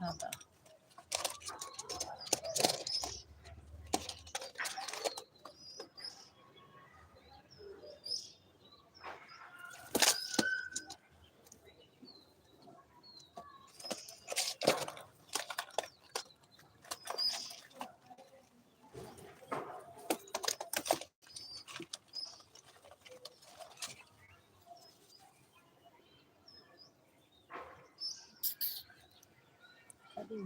好的。আমার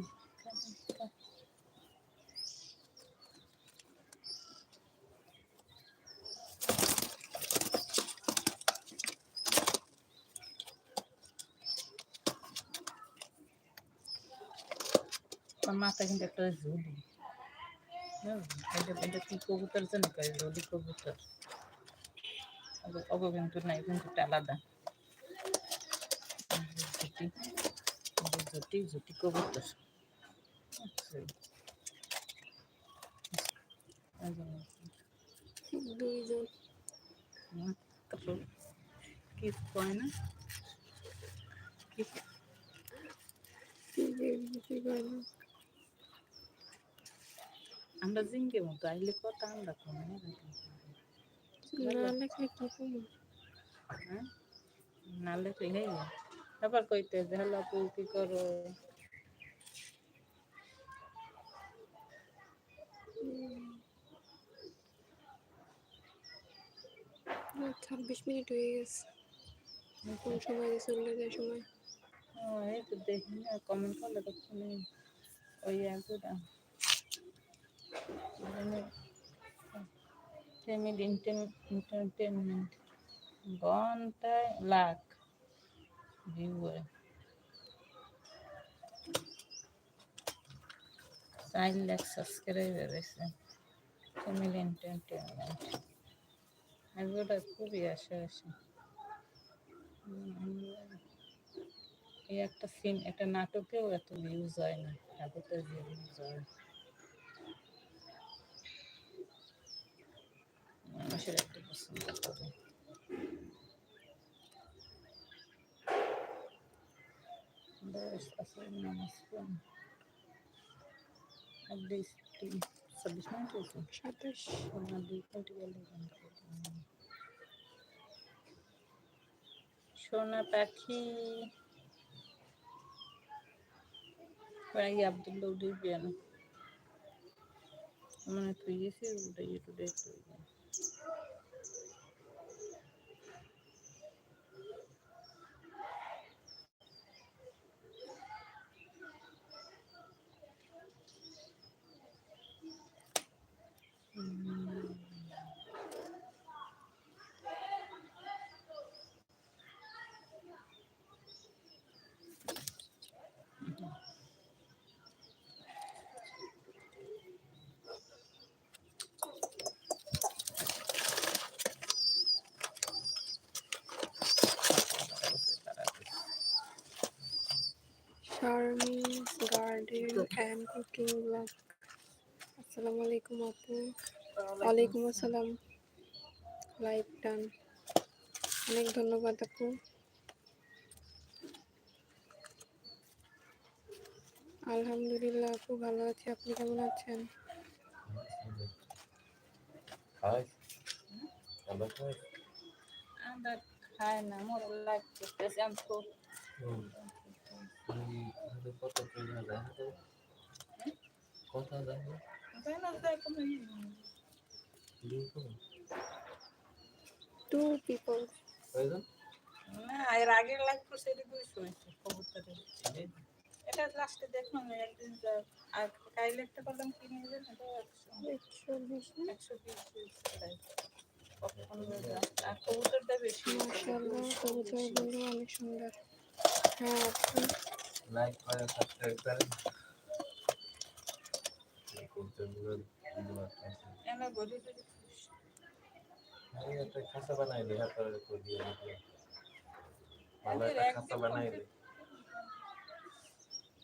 মাথা কিন্তু একটা ঝুলি এটা এটা কি কবুতর জানি কয় ঝুলি কবুতর অগ কিন্তু নাই কিন্তু আলাদা ঝুটি ঝুটি ঝুটি কবুতর। দুইজন তারপর কি কয় না কি আমরা জিঙ্গে মতো আইলে কথা আমরা কোনো না? লেখলে কি হ্যাঁ? না লেখলে আবার কইতে যে হলো আপু কি করো ছাব্বিশ মিনিট হয়ে গেছে। কোন সময় চলে যায় সময়? এই তো দেখি না কমেন্ট করলে তো শুনি ওই একগুলা ফ্যামিলি এন্টারটেনমেন্ট ঘন্টায় লাখ। ভিউয়ার চার লাখ সাবস্ক্রাইবার হয়েছে ফ্যামিলি এন্টারটেনমেন্ট এগুলোটা খুবই আসে আসে এই একটা সিন একটা নাটকেও এত ভিউজ হয় না। এতটা ভিউজ হয় মানুষের একটা পছন্দ করে। আসলে নামাজ পড়ুন। আর বিশ তিন ছাব্বিশ মিনিট হয়েছে সাতাশ আমার দুই কোটি গেলে বন্ধ করে দিলাম। সোনা পাখি প্রায় আবদুল্লাহ উঠে না মানে তুই গেছি উঠে today Charming garden and cooking vlog. Assalamualaikum apun. Waalaikumsalam. Life done. Anik dhonno baat apun. আলহামদুলিল্লাহ আপু ভালো আছি। আপনি কেমন আছেন? খায় না মোর লাইক করতেছে আমি তো কত কিনা যায় টু পিপল না এর আগের লাইক করছে এটা দুইশো হয়েছে কবুতরের এটা লাস্টে দেখলাম একদিন আর কাইলে একটা করলাম কিনে নেবেন এটা একশো একশো বিশ একশো বিশ আর কবুতরটা বেশি মাশাআল্লাহ কবুতরগুলো অনেক সুন্দর। হ্যাঁ লাইক করে। সাবস্ক্রাইব করেন কবুতরগুলো দুবার গরিব আমি একটা খাঁচা বানাই দিই হাতারে করে দিয়ে ভালো একটা খাঁচা বানাই দিই